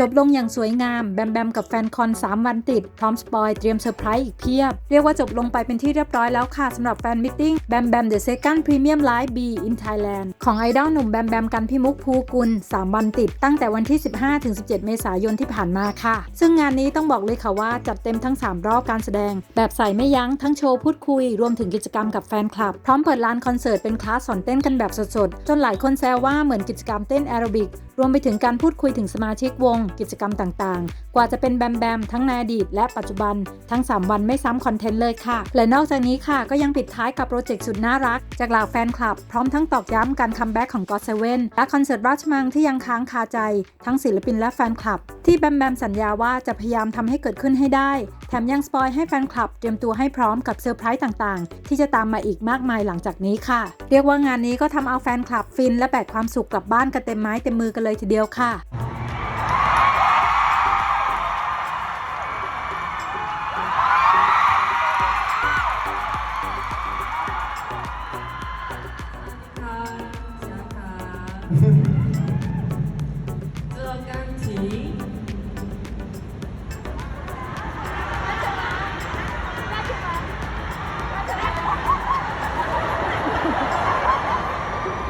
จบลงอย่างสวยงามแบมแบมกับแฟนคอน 3 วันติด พร้อมสปอยเตรียมเซอร์ไพรส์อีกเพียบ เรียกว่าจบลงไปเป็นที่เรียบร้อยแล้วค่ะสำหรับแฟนมิทติ้งแบมแบม The Second Premium Live B in Thailand ของไอดอลหนุ่มแบมแบมกันพิมุกภูกุล 3 วันติด ตั้งแต่วันที่ 15-17 เมษายนที่ผ่านมาค่ะ ซึ่งงานนี้ต้องบอกเลยค่ะว่าจัดเต็มทั้ง 3 รอบการแสดง แบบใส่ไม่ยั้งทั้งโชว์พูดคุย รวมถึงกิจกรรมกับแฟนคลับ พร้อมเปิดลานคอนเสิร์ตเป็นคลาสสอนเต้นกันแบบสดๆจนหลายคนแซวว่าเหมือนกิจกรรมเต้นแอโรบิกรวมไปถึงการพูดคุยถึงสมาชิกวง กิจกรรมต่างๆ กว่าจะเป็นแบมแบมทั้งในอดีตและปัจจุบันทั้ง 3 วันไม่ซ้ำคอนเทนต์เลยค่ะ และนอกจากนี้ค่ะก็ยังปิดท้ายกับโปรเจกต์สุดน่ารัก จากเหล่าแฟนคลับ พร้อมทั้งตอกย้ำการคัมแบ็กของ God Seven และคอนเสิร์ตราชมังที่ยังค้างคาใจ ทั้งศิลปินและแฟนคลับ ที่แบมแบมสัญญาว่าจะพยายามทำให้เกิดขึ้นให้ได้ แถมยังสปอยให้แฟนคลับเตรียมตัวให้พร้อมกับเซอร์ไพรส์ต่างๆ ที่จะตามมาอีกมากมายหลังจากนี้ค่ะ เรียกว่างานนี้ก็ทำเอาแฟนคลับฟินและแบกความสุขกลับบ้านกันเต็มไม้เต็มมือกันเลยทีเดียวค่ะ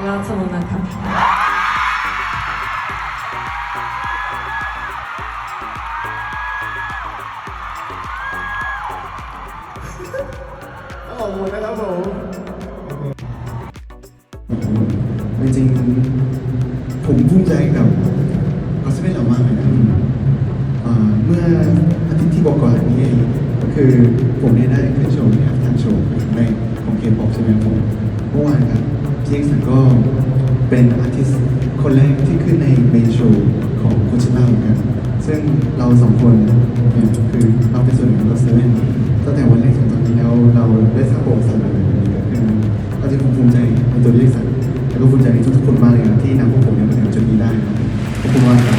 เราจะมาทำขอบคุณนะครับผมจริงๆผมภูมิใจกับคอสเมเรามากเลยนะเมื่ออาทิตย์ที่บอกก่อนนี้เองก็คือผมได้ได้ขึ้นโชว์ที่ทางโชว์เป็นของเคป๊อปใช่ไหมผมเมื่อวานครับ พีเอ็กซ์ก็เป็นอาร์ติสต์คนแรกที่ขึ้นในเมนโชว์ของคุณชิมาเหมือนกัน ซึ่งเราสองคนเนี่ยคือเราเป็นส่วนหนึ่งของคอสเมตั้งแต่วันแรกถึงตอนนี้แล้วเราได้สร้างประวัติศาสตร์อะไรแบบนี้เกิดขึ้นนะเราจะภูมิใจในตัวพีเอ็กซ์แล้วก็ภูมิใจในทุกๆคนมากเลยครับที่นำพวกผมเนี่ยมาถึงจุดนี้ได้ครับขอบคุณมากครับ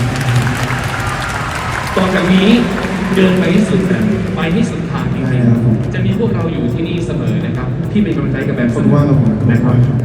ต่อจากนี้เดินไปให้สุดนะไปให้สุดทางจริได้งครับผมๆจะมีพวกเราอยู่ที่นี่เสมอนะครับ ที่เป็นกำลังใจกับแบมขอบคุณมากครับผมขอบคุณนะคมารับกครับ